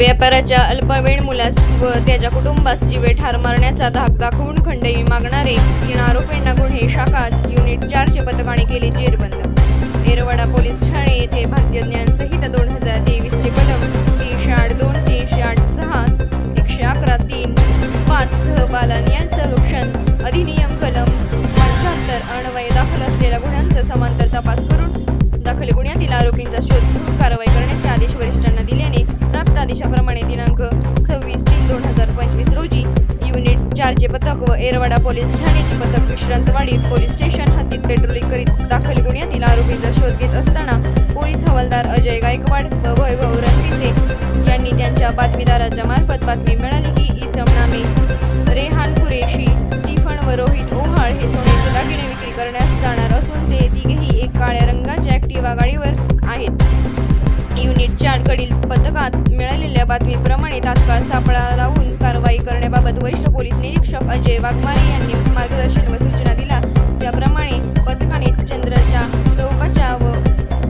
व्यापाराच्या अल्पवेळ मुलास व त्याच्या कुटुंबास जीवे ठार मारण्याचा धाक दाखवून खंडणी मागणारे तीन आरोपींना गुन्हे शाखा युनिट चारचे पथकाने केली जेरबंद. येरवडा पोलीस ठाणे येथे भारतीय ज्ञान संहिता दोन हजार तेवीसचे कलम तीनशे आठ दोन तीनशे आठ सहा एकशे अकरा तीन पाच सह बालन यांचं संरक्षण अधिनियम कलम पंच्याहत्तर अन्वये दाखल असलेल्या गुन्ह्यांचा समांतर तपास करून युनिट पथक व एरवाडा पोलीस ठाण्याचे पथक विश्रांतवाडी पोलीस स्टेशन हद्दीत पेट्रोलिंग करीत दाखल गुन्ह्यातील आरोपींचा शोध घेत असताना पोलीस हवालदार अजय गायकवाड व वैभव रणपिसे यांनी त्यांच्या बातमीदाराच्या मार्फत बातमी मिळाली की इसम नामे रेहान कुरेशी स्टीफन व रोहित ओहाळ हे सोन्याचे दागिने विक्री करण्यास जाणार असून ते तिघेही एक काळ्या रंगाच्या ॲक्टिवा गाडीवर आहेत. युनिट चारकडील पथकात मिळालेल्या बातमीप्रमाणे तात्काळ सापळा लावून कारवाई करण्याबाबत वरिष्ठ पोलीस निरीक्षक अजय वाघमारे यांनी मार्गदर्शन व सूचना दिल्या. त्याप्रमाणे पथकाने चंद्रच्या चौकाच्या व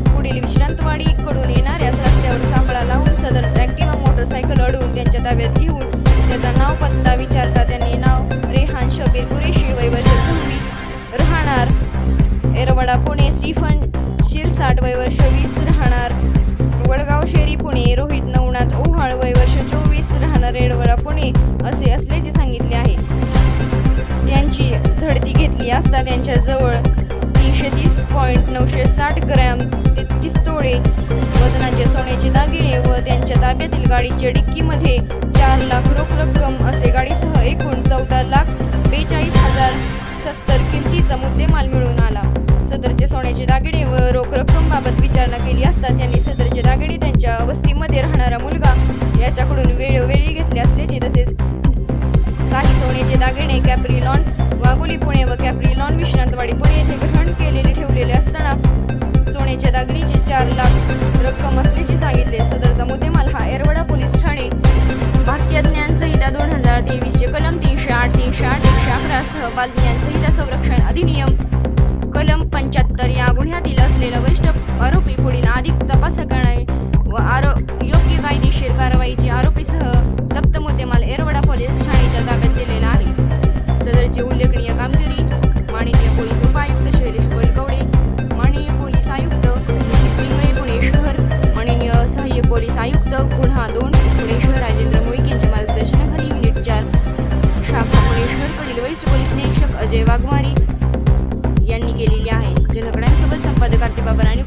पुढील विश्रांतवाडीकडून येणाऱ्या रस्त्यावर सापळा लावून सदर ॲक्टिवा मोटरसायकल अडवून त्यांच्या ताब्यात घेऊन त्याचा नाव पत्ता विचारता त्यांनी नाव रेहान शबीर कुरेशी वय वर्ष सव्वीस राहणार एरवडा पुणे स्टीफन शिरसाट वय वर्ष वीस राहणार वडगाव शेरी पुणे रोहित नवनाथ ओहाळ वय वर्ष चोवीस राहणार एरवडा पुणे असे असल्याचे असता त्यांच्याजवळ तीनशे तीस पॉईंट नऊशे साठ ग्रॅम तेहतीस तोळे वजनाचे सोन्याचे दागिने व त्यांच्या ताब्यातील गाडीच्या डिक्कीमध्ये चार लाख रोख रक्कम असे गाडीसह एकूण चौदा लाख बेचाळीस हजार सत्तर किमतीचा मुद्देमाल मिळून आला. सदरचे सोन्याचे दागिने व रोख रक्कम बाबत विचारणा केली असता त्यांनी केलेले ठेवलेले असताना सोन्याच्या दागिनीचे चार लाख रक्कम असल्याचे सांगितले. सदरचा मुद्देमाल हा एरवडा पोलीस ठाणे. भारतीय ज्ञान संहिता दोन हजार तेवीसचे कलम तीनशे आठ तीनशे आठ एकशे अकरासह बाल ज्ञान संहिता संरक्षण अधिनियम कलम पंच्याहत्तर या गुन्ह्यातील असलेलं वरिष्ठ आयुक्त गुन्हा दोन भुवनेश्वर राजेंद्र मोहिक यांच्या मार्गदर्शनाखाली युनिट चार. शाखा भुवनेश्वरकडील वरिष्ठ पोलीस निरीक्षक अजय वाघमारी यांनी केलेली आहे. जनगणांसोबत संपादक आरती बाबर आणि